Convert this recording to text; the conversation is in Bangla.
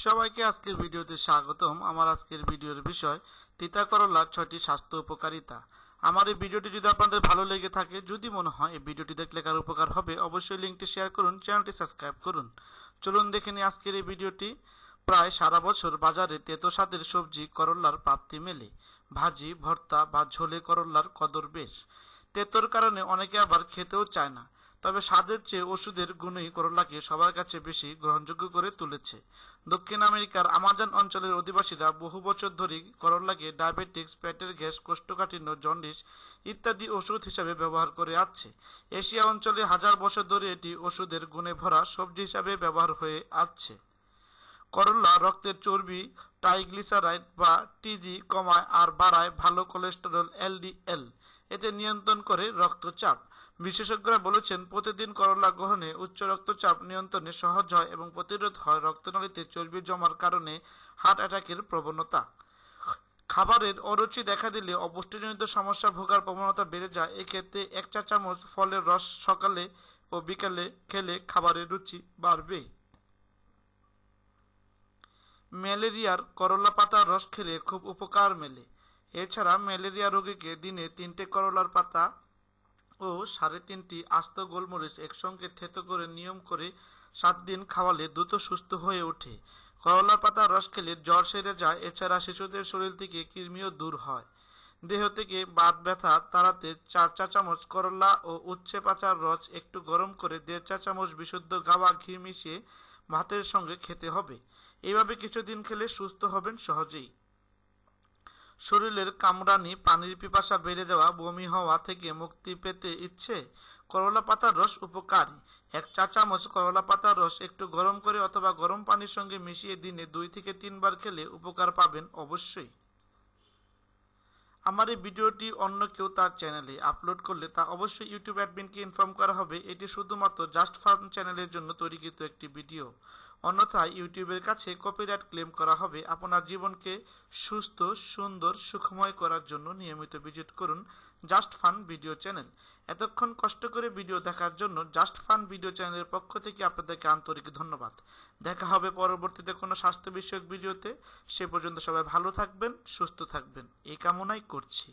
সবাইকে আজকের ভিডিওতে স্বাগতম। আমার আজকের ভিডিওর বিষয়, তিতা করলার ছয়টি স্বাস্থ্য উপকারিতা। আমার এই ভিডিওটি যদি আপনাদের ভালো লেগে থাকে, যদি মনে হয় এই ভিডিওটি দেখলে কার উপকার হবে, অবশ্যই লিঙ্কটি শেয়ার করুন, চ্যানেলটি সাবস্ক্রাইব করুন। চলুন দেখে নিই আজকের এই ভিডিওটি। প্রায় সারা বছর বাজারে তেতো স্বাদের সবজি করল্লার প্রাপ্তি মেলে। ভাজি, ভর্তা বা ঝোলে করল্লার কদর বেশ। তেতোর কারণে অনেকে আবার খেতেও চায় না। তবে স্বাদের চেয়ে ওষুধের গুণই করলাকে সবার কাছে বেশি গ্রহণযোগ্য করে তুলেছে। দক্ষিণ আমেরিকার আমাজন অঞ্চলের অধিবাসীরা বহু বছর ধরেই করলাকে ডায়াবেটিক্স, পেটের গ্যাস, কোষ্ঠকাঠিন্য, জন্ডিস ইত্যাদি ওষুধ হিসাবে ব্যবহার করে আসছে এশিয়া অঞ্চলে হাজার বছর ধরে এটি ওষুধের গুণে ভরা সবজি হিসাবে ব্যবহার হয়ে আসছে করল্লা রক্তের চর্বি, ট্রাইগ্লিসারাইড বা টিজি কমায় আর বাড়ায় ভালো কোলেস্টেরল এলডিএল এতে নিয়ন্ত্রণ করে রক্তচাপ। বিশেষজ্ঞরা বলেছেন, প্রতিদিন করলা গ্রহণে উচ্চ রক্তচাপ নিয়ন্ত্রণে সহজ হয় এবং প্রতিরোধ হয় রক্তনালীতে চর্বি জমার কারণে হার্ট অ্যাটাকের প্রবণতা। খাবারের অরুচি দেখা দিলে অপুষ্টিজনিত সমস্যা ভোগার প্রবণতা বেড়ে যায়। এক্ষেত্রে এক চা চামচ ফলের রস সকালে ও বিকালে খেলে খাবারের রুচি বাড়বে। ম্যালেরিয়ার করলা পাতার রস খেলে খুব উপকার মেলে। এছাড়া ম্যালেরিয়া রোগীকে দিনে তিনটে করলার পাতা ও সাড়ে তিনটি আস্ত গোলমরিচ একসঙ্গে থেতো করে নিয়ম করে সাত দিন খাওয়ালে দ্রুত সুস্থ হয়ে ওঠে। করলার পাতার রস খেলে জ্বর সেরে যায়, এছাড়া শিশুদের শরীর থেকে কৃমিও দূর হয়। দেহ থেকে বাত ব্যথা তাড়াতে চার চা চামচ করলা ও উচ্ছে পাচার রস একটু গরম করে দেড় চা চামচ বিশুদ্ধ গাওয়া ঘি মিশিয়ে ভাতের সঙ্গে খেতে হবে। এইভাবে কিছুদিন খেলে সুস্থ হবেন সহজেই। শরীরের কামড়ানি, পানির পিপাসা বেড়ে যাওয়া, বমি হওয়া থেকে মুক্তি পেতে ইচ্ছে, করলা পাতার রস উপকারী। এক চা চামচ করলা পাতার রস একটু গরম করে অথবা গরম পানির সঙ্গে মিশিয়ে দিনে দুই থেকে তিনবার খেলে উপকার পাবেন অবশ্যই। আমার এই ভিডিওটি অন্য কেউ তার চ্যানেলে আপলোড করলে তা অবশ্যই ইউটিউব অ্যাডমিনকে ইনফর্ম করা হবে। এটি শুধুমাত্র জাস্ট ফার্ম চ্যানেলের জন্য তৈরিকৃত একটি ভিডিও। অন্যথায় ইউটিউবের কাছে কপিরাইট ক্লেম করা হবে। আপনার জীবনকে সুস্থ, সুন্দর, সুখময় করার জন্য নিয়মিত ভিজিট করুন। Just fun video channel. এতক্ষণ কষ্ট করে ভিডিও দেখার জন্য জাস্ট ফান ভিডিও চ্যানেলের পক্ষ থেকে আপনাদেরকে আন্তরিক ধন্যবাদ। দেখা হবে পরবর্তীতে কোনো স্বাস্থ্য বিষয়ক ভিডিওতে। সে পর্যন্ত সবাই ভালো থাকবেন, সুস্থ থাকবেন। এই কামনাই করছি।